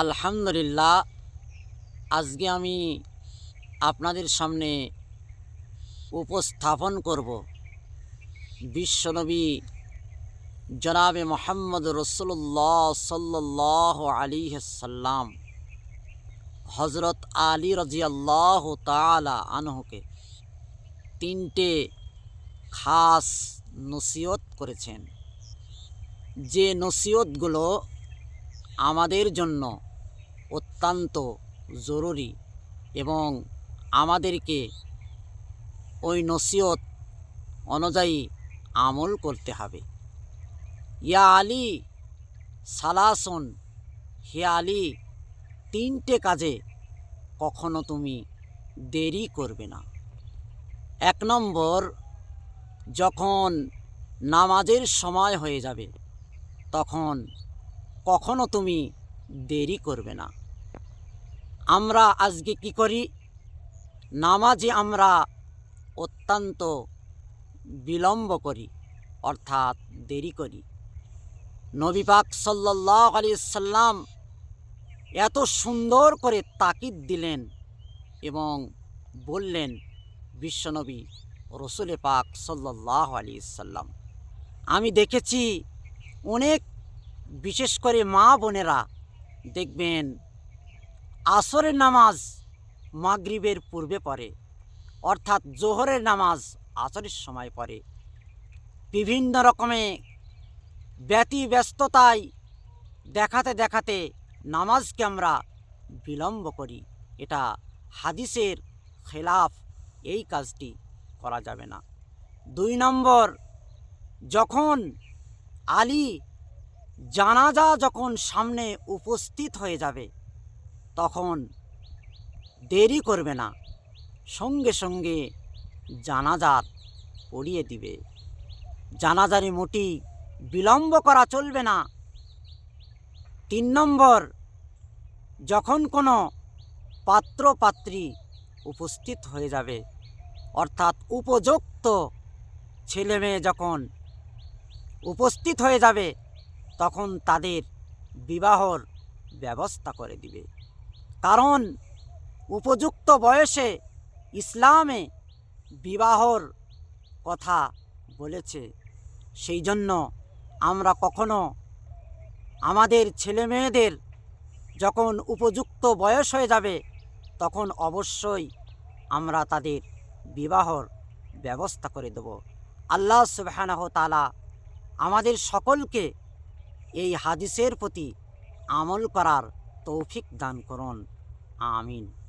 আলহামদুলিল্লাহ, আজকে আমি আপনাদের সামনে উপস্থাপন করব বিশ্বনবী জনাবে মোহাম্মদ রসুল্লাহ সাল্লাহ আলী সাল্লাম হজরত আলী রাজিয়াল্লাহ তালা আনহুকে তিনটে খাস নসিহত করেছেন। যে নসিহতগুলো আমাদের জন্য অত্যন্ত জরুরি এবং আমাদেরকে ওই নসিহত অনুযায়ী আমল করতে হবে। ইয়া আলী, সালাসন। হে আলী, তিনটে কাজে কখনো তুমি দেরি করবে না। এক নম্বর, যখন নামাজের সময় হয়ে যাবে, তখন কখনো তুমি দেরি করবে না। আমরা আজকে কি করি? নামাজে আমরা অত্যন্ত বিলম্ব করি, অর্থাৎ দেরি করি। নবী পাক সাল্লাহ আলি সাল্লাম এত সুন্দর করে তাকিদ দিলেন এবং বললেন বিশ্বনবী রসুলে পাক সাল্লাহ আলি সাল্লাম, আমি দেখেছি অনেক বিশেষ করে মা বোনেরা দেখবেন আসরের নামাজ মাগরিবের পূর্বে পড়ে, অর্থাৎ জোহরের নামাজ আসরের সময় পড়ে। বিভিন্ন রকমে ব্যতি ব্যস্ততায় দেখাতে দেখাতে নামাজকে আমরা বিলম্ব করি। এটা হাদিসের খেলাফ, এই কাজটি করা যাবে না। দুই নম্বর, যখন আলী জানাজা যখন সামনে উপস্থিত হয়ে যাবে, তখন দেরি করবে না। সঙ্গে সঙ্গে জানাজার পড়িয়ে দিবে। জানাজারে মোটি বিলম্ব করা চলবে না। তিন নম্বর, যখন কোনো পাত্র পাত্রী উপস্থিত হয়ে যাবে, অর্থাৎ উপযুক্ত ছেলে মেয়ে যখন উপস্থিত হয়ে যাবে তখন তাদের বিবাহর ব্যবস্থা করে দিবে। কারণ উপযুক্ত বয়সে ইসলামে বিবাহর কথা বলেছে। সেই জন্য আমরা কখনো আমাদের ছেলে মেয়েদের যখন উপযুক্ত বয়স হয়ে যাবে, তখন অবশ্যই আমরা তাদের বিবাহর ব্যবস্থা করে দেব। আল্লাহ সুবাহ তালা আমাদের সকলকে এই হাদিসের প্রতি আমল করার তৌফিক দান করুন। আমিন।